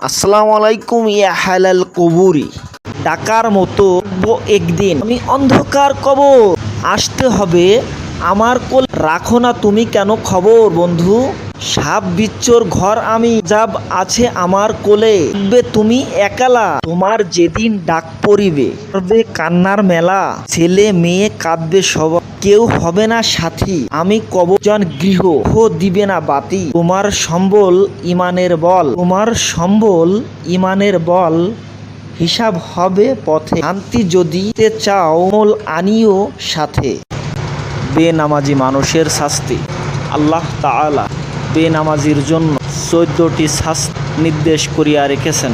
আসসালামু আলাইকুম, ইয়া হালাল কবুরি। ডাকার মতো একদিন। আমি অন্ধকার কবর। আসতে হবে। আমার কোল রাখো না তুমি কেন খবর, বন্ধু। সাপ বিচ্চোর ঘর আমি, যাব আছে আমার কোলে। থাকবে তুমি একালা, তোমার যেদিন ডাক পড়িবে। করবে কান্নার মেলা, ছেলে মেয়ে কাঁদবে সব কেউ হবে না সাথী, আমি কবজন গৃহ হো দিবে না বাতি। তোমার সম্বল ইমানের বল, তোমার সম্বল ইমানের বল। হিসাব হবে পথে, শান্তি যদি চাও মোল আনিও সাথে। বেনামাজি মানুষের শাস্তি, আল্লাহ তাআলা। বেনামাজির জন্য চোদ্দটি শাস্তি নির্দেশ করিয়া রেখেছেন।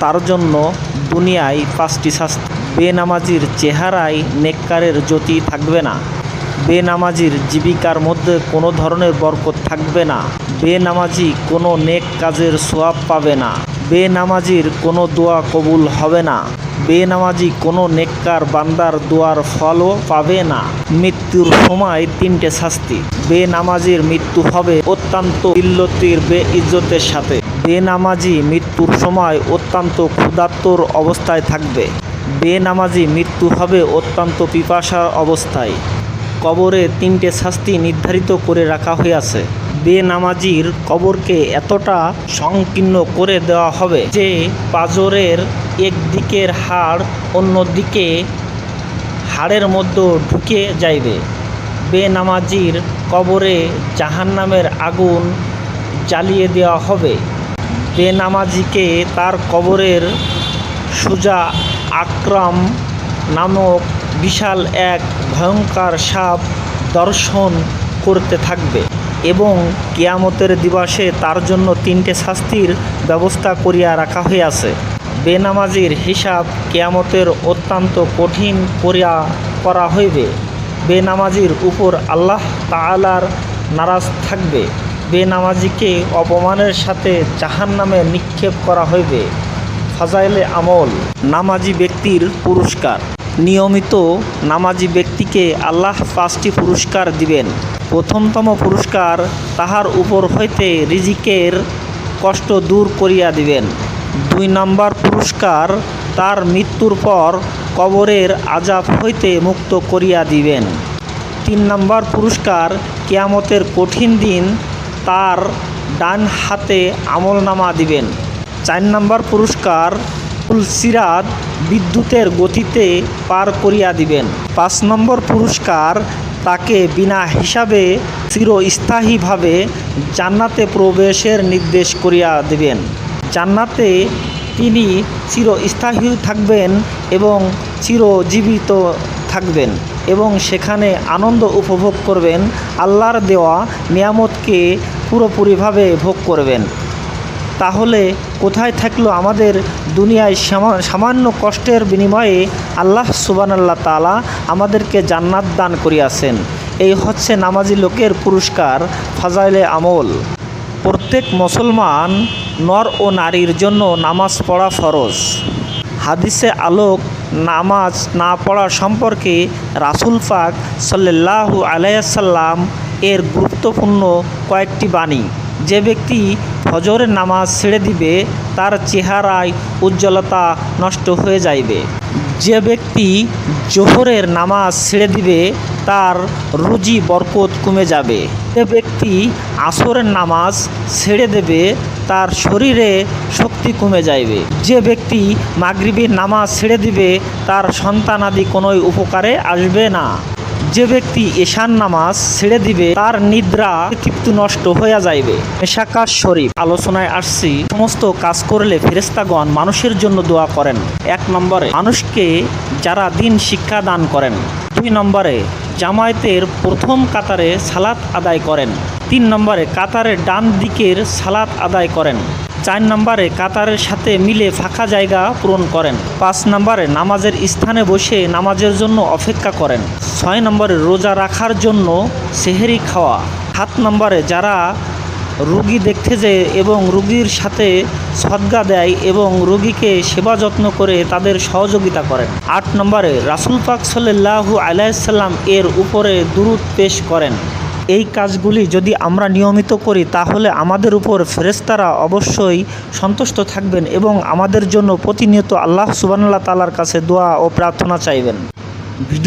তার জন্য দুনিয়ায় পাঁচটি শাস্তি। বেনামাজির চেহারায় নেককারের জ্যোতি থাকবে না। বেনামাজির জীবিকার মধ্যে কোনো ধরনের বরকত থাকবে না। বেনামাজি কোনো নেক কাজের সোয়াব পাবে না। বেনামাজির কোনো দোয়া কবুল হবে না। বেনামাজি কোনো নেককার বান্দার দোয়ার ফলও পাবে না। মৃত্যুর সময় তিনটে শাস্তি। বেনামাজির মৃত্যু হবে অত্যন্ত ইল্লতির বে ইজ্জতের সাথে। বেনামাজি মৃত্যুর সময় অত্যন্ত ক্ষুধার্তর অবস্থায় থাকবে। বেনামাজি মৃত্যু হবে অত্যন্ত পিপাসার অবস্থায়। কবরে তিনটে শাস্তি নির্ধারিত করে রাখা হয়েছে বেনামাজির কবরকে এতটা সংকীর্ণ করে দেওয়া হবে যে পাজরের একদিকের হাড় অন্যদিকে হাড়ের মধ্যে ঢুকে যাইবে। বেনামাজির কবরে জাহান্নামের আগুন জ্বালিয়ে দেওয়া হবে। বেনামাজিকে তার কবরের সুজা আক্রাম নামক বিশাল এক ভয়ঙ্কর সাপ দর্শন করতে থাকবে। এবং কেয়ামতের দিবসে তার জন্য তিনটে শাস্তির ব্যবস্থা করিয়া রাখা হইয়াছে। বেনামাজির হিসাব কেয়ামতের অত্যন্ত কঠিন করিয়া করা হইবে। বেনামাজির উপর আল্লাহ তাআলার নারাজ থাকবে। বেনামাজিকে অপমানের সাথে জাহান নামে নিক্ষেপ করা হইবে। ফাজাইলে আমল, নামাজি ব্যক্তির পুরস্কার। নিয়মিত নামাজি ব্যক্তিকে আল্লাহ পাঁচটি পুরস্কার দিবেন। প্রথমতম পুরস্কার তাহার উপর হইতে রিজিকের কষ্ট দূর করিয়া দিবেন। দুই নম্বর পুরস্কার তার মৃত্যুর পর কবরের আজাব হইতে মুক্ত করিয়া দিবেন। তিন নম্বর পুরস্কার কেয়ামতের কঠিন দিন তার ডান হাতে আমলনামা দিবেন। চার নম্বর পুরস্কার তুলসিরাত বিদ্যুতের গতিতে পার করিয়া দিবেন। পাঁচ নম্বর পুরস্কার তাকে বিনা হিসাবে চিরস্থায়ীভাবে জান্নাতে প্রবেশের নির্দেশ করিয়া দিবেন। জান্নাতে তিনি চিরস্থায়ী থাকবেন এবং চিরজীবিত থাকবেন এবং সেখানে আনন্দ উপভোগ করবেন, আল্লাহর দেওয়া নিয়ামতকে পুরোপুরিভাবে ভোগ করবেন। তাহলে কোথায় থাকল আমাদের দুনিয়ায় সামান্য কষ্টের বিনিময়ে আল্লাহ সুবানাল্লাহ তালা আমাদেরকে জান্নাত দান করিয়াছেন। এই হচ্ছে নামাজি লোকের পুরস্কার, ফাজাইলে আমল। প্রত্যেক মুসলমান নর ও নারীর জন্য নামাজ পড়া ফরজ। হাদিসে আলোক নামাজ না পড়া সম্পর্কে রাসুল পাক সাল্লাল্লাহু আলাইসাল্লাম এর গুরুত্বপূর্ণ কয়েকটি বাণী। যে ব্যক্তি ফজরের নামাজ ছেড়ে দিবে, তার চেহারায় উজ্জ্বলতা নষ্ট হয়ে যাইবে। যে ব্যক্তি জোহরের নামাজ ছেড়ে দিবে, তার রুজি বরকত কমে যাবে। যে ব্যক্তি আসরের নামাজ ছেড়ে দেবে, তার শরীরে শক্তি কমে যাইবে। যে ব্যক্তি মাগরিবের নামাজ ছেড়ে দিবে, তার সন্তানাদি কোনোই উপকারে আসবে না। যে ব্যক্তি এশান নামাজ ছেড়ে দিবে, তার নিদ্রা তৃপ্তি নষ্ট হইয়া যাইবে। মেশাকাশ শরীফ আলোচনায় আসছি, সমস্ত কাজ করলে ফেরেস্তাগণ মানুষের জন্য দোয়া করেন। এক নম্বরে, মানুষকে যারা দিন শিক্ষা দান করেন। দুই নম্বরে, জামায়াতের প্রথম কাতারে সালাত আদায় করেন। তিন নম্বরে, কাতারের ডান দিকের সালাত আদায় করেন। চার নম্বরে কাতারের সাথে মিলে ফাঁকা জায়গা পূরণ করেন। পাঁচ নম্বরে নামাজের স্থানে বসে নামাজের জন্য অপেক্ষা করেন। ছয় নম্বরে রোজা রাখার জন্য সেহেরি খাওয়া। সাত নম্বরে যারা রুগী দেখতে যায় এবং রুগীর সাথে সদ্গা দেয় এবং রুগীকে সেবা যত্ন করে তাদের সহযোগিতা করেন। আট নম্বরে রাসুল পাক সাল্লাহু আলাইসাল্লাম এর উপরে দুরুদ পেশ করেন। এই কাজগুলি যদি আমরা নিয়মিত করি, তাহলে আমাদের উপর ফেরেস্তারা অবশ্যই সন্তুষ্ট থাকবেন এবং আমাদের জন্য প্রতিনিয়ত আল্লাহ সুবানাল্লাহ তালার কাছে দোয়া ও প্রার্থনা চাইবেন।